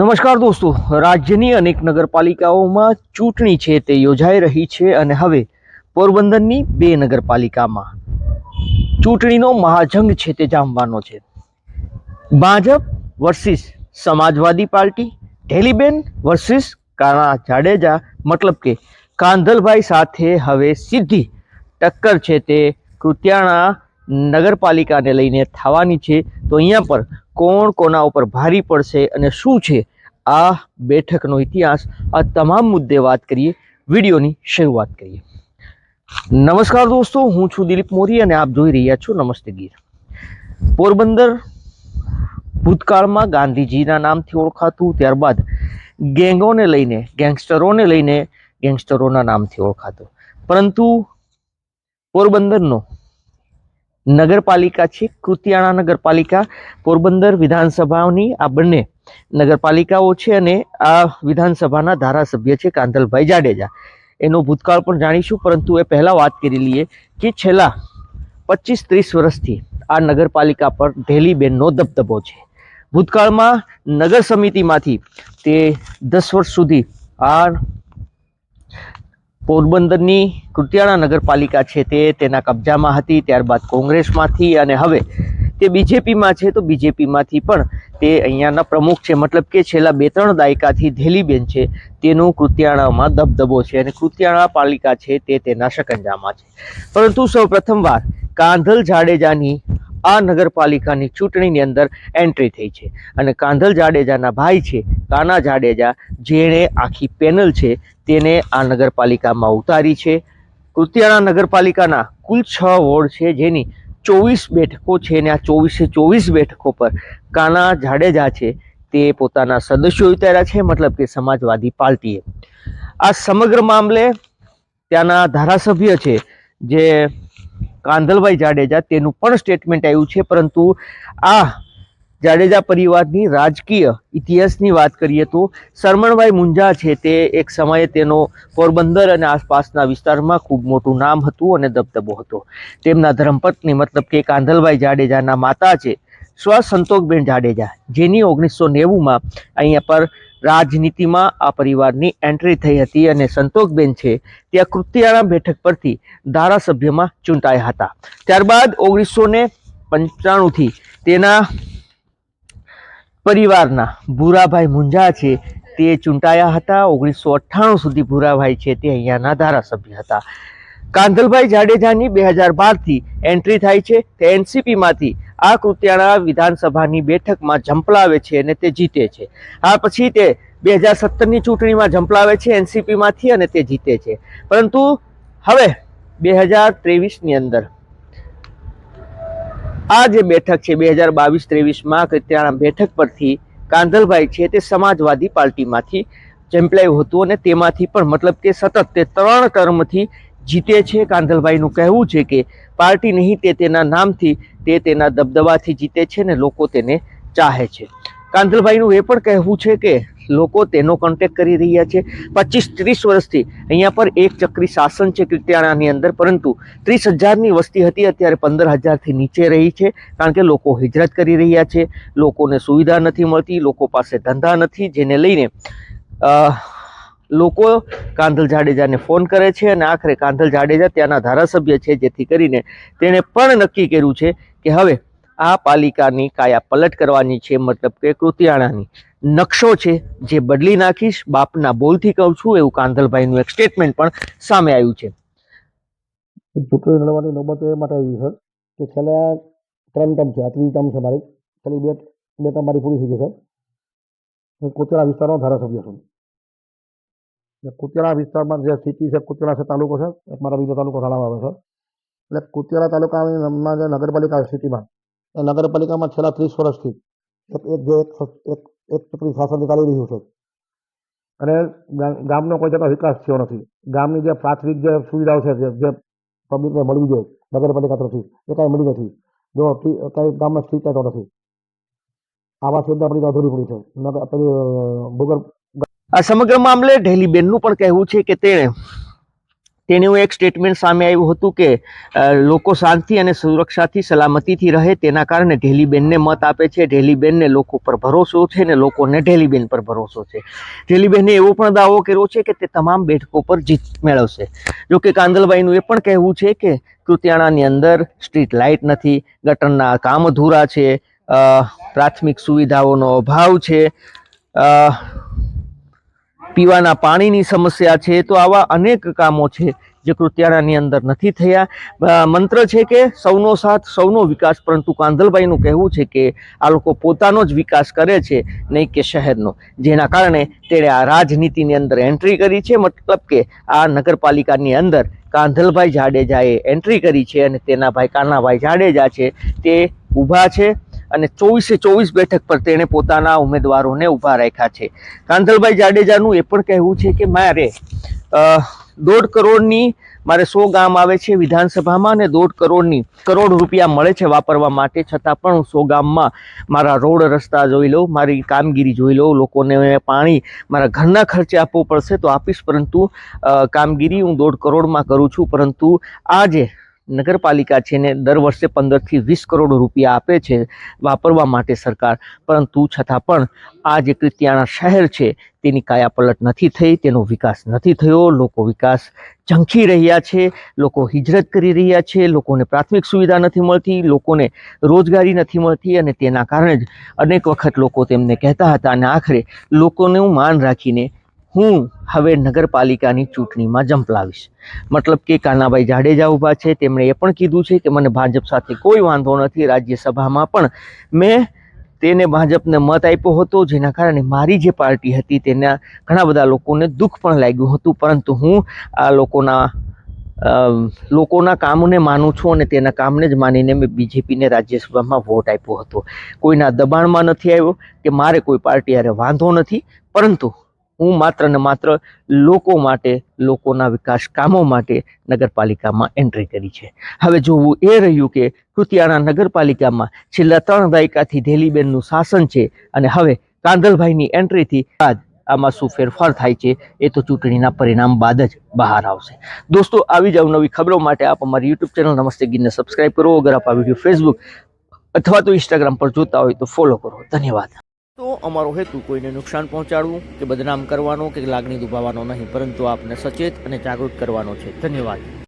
નમસ્કાર દોસ્તો, રાજ્યની અનેક નગરપાલિકાઓમાં ચૂંટણી છે તે યોજાઈ રહી છે અને હવે પોરબંદરની બે નગરપાલિકામાં. ચૂંટણીનો મહાજંગ છે તે જામવાનો છે. Bhajap versus Samajwadi party, Dheliben versus Kana Jadeja, મતલબ કે કાંધલભાઈ સાથે હવે સીધી ટક્કર છે તે કૃત્યાણા નગરપાલિકાને લઈને થવાની છે. તો અહીંયા પર કોણ કોના ઉપર ભારી પડશે અને શું છે આ બેઠકનો ઇતિહાસ, આ તમામ મુદ્દે વાત કરીએ, વિડીયોની શરૂઆત કરીએ. નમસ્કાર દોસ્તો, હું છું દિલીપ મોરી અને આપ જોઈ રહ્યા છો નમસ્તે ગીર. પોરબંદર ભૂતકાળમાં ગાંધીજીના નામથી ઓળખાતું, ત્યારબાદ ગેંગોને લઈને, ગેંગસ્ટરોને લઈને ગેંગસ્ટરોના નામથી ઓળખાતું. પરંતુ પોરબંદરનો નગરપાલિકા છે, કૃતિયાણા નગરપાલિકા, પોરબંદર વિધાનસભાની આ બંને નગરપાલિકાઓ છે અને આ વિધાનસભાના ધારાસભ્ય છે કાંધલભાઈ જાડેજા. એનો ભૂતકાળ પણ જાણીશું, પરંતુ એ પહેલાં વાત કરી લઈએ કે છેલ્લા પચીસ ત્રીસ વર્ષથી આ નગરપાલિકા પર ઢેલીબેનનો દબદબો છે. ભૂતકાળમાં નગર સમિતિમાંથી તે દસ વર્ષ સુધી આ પોરબંદરની કુટિયાણા નગરપાલિકા છે તે તેના કબજામાં હતી, ત્યારબાદ કોંગ્રેસમાંથી અને હવે તે બીજેપીમાં છે તો બીજેપીમાંથી પણ તે અહીંયાના પ્રમુખ છે. મતલબ કે છેલ્લા બે ત્રણ દાયકાથી ધેલીબેન છે. તેનું કૃત્યાણામાં દબદબો છે અને કૃત્યાણા પાલિકા છે તે તેના શકંજામાં છે. પરંતુ સૌ પ્રથમવાર કાંધલ જાડેજાની આ નગરપાલિકાની ચૂંટણીની અંદર એન્ટ્રી થઈ છે અને કાંધલ જાડેજાના ભાઈ છે, કાના જાડેજા, જેણે આખી પેનલ છે તેને આ નગરપાલિકામાં ઉતારી છે. કૃતિયાણા નગરપાલિકાના કુલ છ વોર્ડ છે જેની ચોવીસ બેઠકો છે અને આ ચોવીસે ચોવીસ બેઠકો પર કાના જાડેજા છે તે પોતાના સદસ્યો ઉતાર્યા છે, મતલબ કે સમાજવાદી પાર્ટીએ. આ સમગ્ર મામલે ત્યાંના ધારાસભ્ય છે જે કાંધલભાઈ જાડેજા, તેનું પણ સ્ટેટમેન્ટ આવ્યું છે, પરંતુ આ જાડેજા પરિવારની રાજકીય ઇતિહાસની વાત કરીએ તો શરમણભાઈ મુંજા છે તે એક સમયે તેનો પોરબંદર અને આસપાસના વિસ્તારમાં ખૂબ મોટું નામ હતું અને દબદબો હતો. તેમના ધર્મપત્ની મતલબ કે કાંધલભાઈ જાડેજાના માતા છે, સ્વ સંતોષબેન જાડેજા, જેની ઓગણીસો નેવુંમાં અહીંયા પર રાજનીતિમાં આ પરિવારની એન્ટ્રી થઈ હતી અને સંતોષબેન છે ત્યાં કૃત્યાણા બેઠક પરથી ધારાસભ્યમાં ચૂંટાયા હતા. ત્યારબાદ ઓગણીસો ને પંચાણુંથી તેના પરિવારના ભૂરાભાઈ મુંજા છે, તે ચૂંટાયા હતા. ઓગણીસો અઠ્ઠાણું સુધી ભૂરાભાઈ છે તે અહીંયાના ધારાસભ્ય હતા. કાંધલભાઈ જાડેજાની બે હજાર બારથી એન્ટ્રી થાય છે. તે એનસીપીમાંથી આ કૃત્યાણા વિધાનસભાની બેઠકમાં ઝંપલાવે છે અને તે જીતે છે. આ પછી તે બે હજાર સત્તરની ચૂંટણીમાં ઝંપલાવે છે એનસીપીમાંથી અને તે જીતે છે. પરંતુ હવે બે હજાર ત્રેવીસની અંદર આ જે બેઠક છે બે હજાર બાવીસ ત્રેવીસમાં કૃત્યાણા બેઠક પરથી કાંધલભાઈ છે તે સમાજવાદી પાર્ટીમાંથી ચેમ્પલાયું હતું અને તેમાંથી પણ મતલબ કે સતત તે ત્રણ ટર્મથી જીતે છે. કાંધલભાઈનું કહેવું છે કે પાર્ટી નહીં, તે તેના નામથી, તે તેના દબદબાથી જીતે છે ને લોકો તેને ચાહે છે. કાંધલભાઈનું એ પણ કહેવું છે કે લોકો તેનો કોન્ટેક્ટ કરી રહ્યા છે. પચીસ ત્રીસ વર્ષથી અહીંયા પર એક ચક્રી શાસન છે કૃત્યાણાની અંદર, પરંતુ ત્રીસ હજારની વસ્તી હતી, અત્યારે પંદર હજારથી નીચે રહી છે, કારણ કે લોકો હિજરત કરી રહ્યા છે. લોકોને સુવિધા નથી મળતી, લોકો પાસે ધંધા નથી, જેને લઈને લોકો કાંધલ જાડેજાને ફોન કરે છે અને આખરે કાંધલ જાડેજા ત્યાંના ધારાસભ્ય છે, જેથી કરીને તેણે પણ નક્કી કર્યું છે કે હવે આ પાલિકાની કાયા પલટ કરવાની છે, મતલબ કે કૃતિયાણાની. નકશો છે, જે બદલી નાખીશ, બાપના બોલથી કહું છું, એવું કાંધલભાઈનું એક સ્ટેટમેન્ટ પણ સામે આવ્યું છે. ચૂંટણી લડવાની નોબત એ માટે આવી છે કે છેલ્લા ત્રણ ટર્મ છે, આ ત્રીજી ટર્મ છે મારી. છેલ્લી બે બે ટર્મ મારી પૂરી થઈ ગઈ છે હું કોચેરા વિસ્તારનો ધારાસભ્ય છું. કુતિયાણા વિસ્તારમાં જે સિટી છે કુતિયાણા છે તાલુકો છે એક મારા બીજો તાલુકો થાણામાં આવે છે એટલે કુતિયાણા તાલુકામાં જે નગરપાલિકા સિટીમાં નગરપાલિકામાં છેલ્લા ત્રીસ વર્ષથી એક એક જે એક એક ચક્રી શાસન ચાલી રહ્યું છે. અને ગામનો કોઈ જતો વિકાસ થયો નથી. ગામની જે પ્રાથમિક જે સુવિધાઓ છે, જે પબ્લિકને મળવી જોઈએ નગરપાલિકા તરફથી, એ કાંઈ મળી નથી. જો કાંઈ ગામમાં સ્થિત થતો નથી. આવાસ યોજના આપણી અધૂરી પડી છે. નગર, પેલી ભૂગર્ભ આ સમગ્ર મામલે ઢેલીબેનનું પણ કહેવું છે કે તેણે તેનું એક સ્ટેટમેન્ટ સામે આવ્યું હતું કે લોકો શાંતિ અને સુરક્ષાથી સલામતીથી રહે તેના કારણે ઢેલીબેનને મત આપે છે. ઢેલીબેનને લોકો પર ભરોસો છે ને લોકોને ઢેલીબેન પર ભરોસો છે. ઢેલીબેને એવો પણ દાવો કર્યો છે કે તે તમામ બેઠકો પર જીત મેળવશે. જો કે કાંદલભાઈનું એ પણ કહેવું છે કે, કૃતિયાણાની અંદર સ્ટ્રીટ લાઇટ નથી, ગટરના કામ અધૂરા છે પ્રાથમિક સુવિધાઓનો અભાવ છે પીવાના પાણીની સમસ્યા છે, તો આવા અનેક કામો છે જે કૃત્યારાની અંદર નથી થયા. મંત્ર છે કે સૌનો સાથ, સૌનો વિકાસ, પરંતુ કાંધલભાઈનું કહેવું છે કે આ લોકો પોતાનો જ વિકાસ કરે છે, નહીં કે શહેરનો. જેના કારણે તેણે આ રાજનીતિની અંદર એન્ટ્રી કરી છે, મતલબ કે આ નગરપાલિકાની અંદર કાંધલભાઈ જાડેજાએ એન્ટ્રી કરી છે અને તેના ભાઈ કાનાભાઈ જાડેજા છે તે ઊભા છે. અને ચોવીસે ચોવીસ બેઠક પર તેણે પોતાના ઉમેદવારોને ઊભા રાખ્યા છે. કાંધલભાઈ જાડેજાનું એ પણ કહેવું છે કે મારે દોઢ કરોડની મારે સો ગામ આવે છે વિધાનસભામાં અને દોઢ કરોડની કરોડ રૂપિયા મળે છે વાપરવા માટે, છતાં પણ હું સો ગામમાં મારા રોડ રસ્તા જોઈ લઉં, મારી કામગીરી જોઈ લઉં, લોકોને પાણી મારા ઘરના ખર્ચે આપવો પડશે તો આપીશ, પરંતુ કામગીરી હું દોઢ કરોડમાં કરું છું, પરંતુ આજે નગરપાલિકા છે ને દર વર્ષે પંદરથી વીસ કરોડ રૂપિયા આપે છે વાપરવા માટે સરકાર. પરંતુ છતાં પણ આ જે કૃત્યાણા શહેર છે તેની કાયાપલટ નથી થઈ, તેનો વિકાસ નથી થયો. લોકો વિકાસ ઝંખી રહ્યા છે, લોકો હિજરત કરી રહ્યા છે, લોકોને પ્રાથમિક સુવિધા નથી મળતી, લોકોને રોજગારી નથી મળતી અને તેના કારણે જ અનેક વખત લોકો તેમને કહેતા હતા અને આખરે લોકોનું માન રાખીને હું હવે નગરપાલિકાની ચૂંટણીમાં ઝંપલાવીશ મતલબ કે કાનાભાઈ જાડેજા ઊભા છે, તેમણે એ પણ કીધું છે કે મને ભાજપ સાથે કોઈ વાંધો નથી, રાજ્યસભામાં પણ મેં તેને ભાજપને મત આપ્યો હતો, જેના કારણે મારી જે પાર્ટી હતી તેના ઘણા બધા લોકોને દુઃખ પણ લાગ્યું હતું, પરંતુ હું આ લોકોના લોકોના કામને માનું છું અને તેના કામને જ માનીને મેં બીજેપીને રાજ્યસભામાં વોટ આપ્યો હતો. કોઈના દબાણમાં નથી આવ્યો કે મારે કોઈ પાર્ટી અરે વાંધો નથી, પરંતુ હું માત્ર ને માત્ર લોકો માટે, લોકોના વિકાસ કામો માટે નગરપાલિકામાં એન્ટ્રી કરી છે. હવે જોવું એ રહ્યું કે કૃતિયાણા નગરપાલિકામાં છેલ્લા ત્રણ દાયકાથી ધેલીબેનનું શાસન છે અને હવે કાંદલભાઈની એન્ટ્રીથી બાદ આમાં શું ફેરફાર થાય છે એ તો ચૂંટણીના પરિણામ બાદ જ બહાર આવશે. દોસ્તો, આવી જ અવનવી ખબરો માટે આપ અમારી યુટ્યુબ ચેનલ નમસ્તે ગીરને સબસ્ક્રાઇબ કરો. અગર આપ આ વીડિયો ફેસબુક અથવા તો ઇન્સ્ટાગ્રામ પર જોતા હોય તો ફોલો કરો. ધન્યવાદ. તો અમારો હેતુ કોઈને નુકસાન પહોંચાડવું કે બદનામ કરવાનો કે લાગણી દુભાવવાનો નહીં, પરંતુ આપને સચેત અને જાગૃત કરવાનો છે. ધન્યવાદ.